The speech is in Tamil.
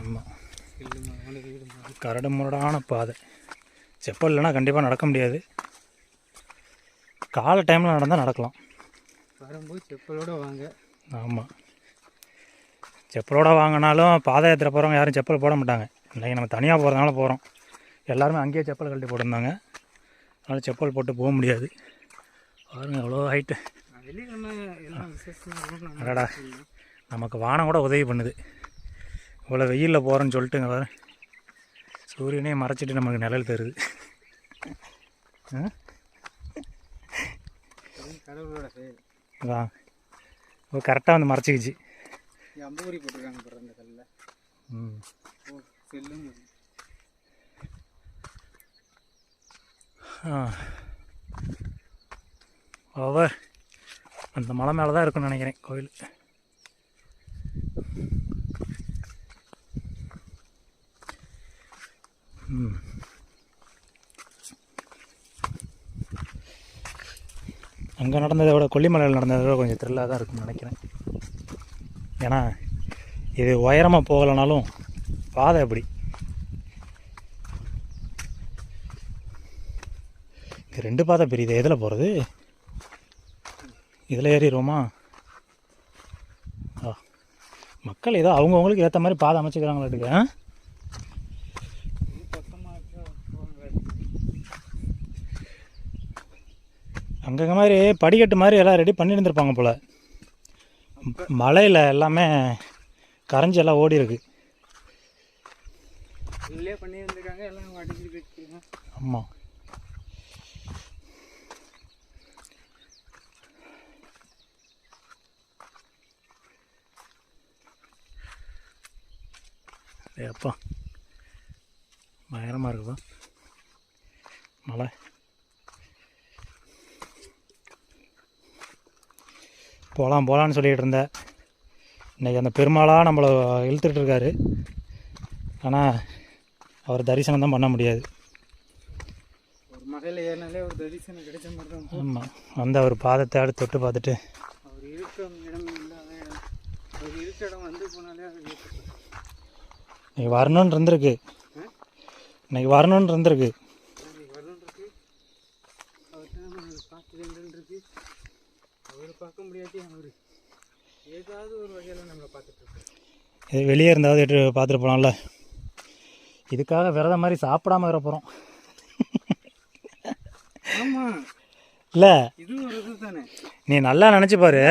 ஆமாம் கரடு முரடான பாதை. செப்பல் இல்லைன்னா கண்டிப்பாக நடக்க முடியாது. காலை டைமில் நடந்தால் நடக்கலாம். வரும்போது செப்பலோட வாங்க. ஆமாம் செப்பலோட வாங்கினாலும் பாதை ஏற்றுற போகிறவங்க யாரும் செப்பல் போட மாட்டாங்க. இன்றைக்கி நம்ம தனியாக போகிறதுனால போகிறோம் எல்லாருமே அங்கேயே செப்பல் கழட்டி போட்டிருந்தாங்க. அதனால் செப்பல் போட்டு போக முடியாது. பாருங்க எவ்வளோ ஹைட்டு அடடா. நமக்கு வானம் கூட உதவி பண்ணுது. இவ்வளோ வெயிலில் போகிறோன்னு சொல்லிட்டு இங்கே பாரு. சூரியனே மறைச்சிட்டு நமக்கு நிழல் தருது. அதான் கரெக்டாக வந்து மறைச்சிக்கிச்சு. அம்பூரி போட்டிருக்காங்க பாரு அந்த கல்லில். ம். ஓவர் அந்த மலை மேலே தான் இருக்குன்னு நினைக்கிறேன் கோயில். அங்கே நடந்ததை விட கொல்லிமலையில் நடந்ததை விட கொஞ்சம் த்ரில்லாக தான் இருக்குன்னு நினைக்கிறேன். ஏன்னா இது உயரமாக போகலைனாலும் பாதை அப்படி. ரெண்டு பாதை பெரியது. எதில் போகிறது இதில் ஏறிடுவோமா? ஆ. மக்கள் ஏதோ அவங்கவுங்களுக்கு ஏற்ற மாதிரி பாதை அமைச்சுக்கிறாங்களாட்டுக்கு ஆ இது பக்கமாக இருக்கா போங்க அங்கங்க மாதிரி படிக்கட்டு மாதிரி எல்லாம் ரெடி பண்ணி இருந்திருப்பாங்க போல். மலையில் எல்லாமே கரைஞ்சி எல்லாம் ஓடி இருக்கு. ஆமாம் அப்பா பயங்கரமாக இருக்குப்பா. மலை போகலாம் போகலான்னு சொல்லிகிட்டு இருந்தேன். இன்றைக்கி அந்த பெருமாளாக நம்மளை இழுத்துட்டு இருக்காரு ஆனால் அவர் தரிசனம் தான் பண்ண முடியாது. ஒரு மலையில் ஏறினாலே ஒரு தரிசனம் கிடைச்ச மாதிரி தான் இருக்கும். ஆமாம் வந்து அவர் பாதத்தை அடுத்து தொட்டு பார்த்துட்டு. அவர் இருக்க இடம் இல்லாத இடம் அவர் இருக்க இடம் வந்து போனாலே அது இன்னைக்கு வரணும்னு இருந்திருக்கு? இன்னைக்கு வரணும்னு இருந்திருக்கு. அவரை பார்க்க முடியாட்டி அவர் ஏதாவது ஒரு வகையில் நம்மளை இது வெளியே இருந்தாவது எட்டு பார்த்துட்டு போகலாம்ல இதுக்காக விரதம் மாதிரி சாப்பிடாம வர போகிறோம் ஆமாம் இல்லை. இது ஒரு இது தானே நீ நல்லா நினச்சி பாரு.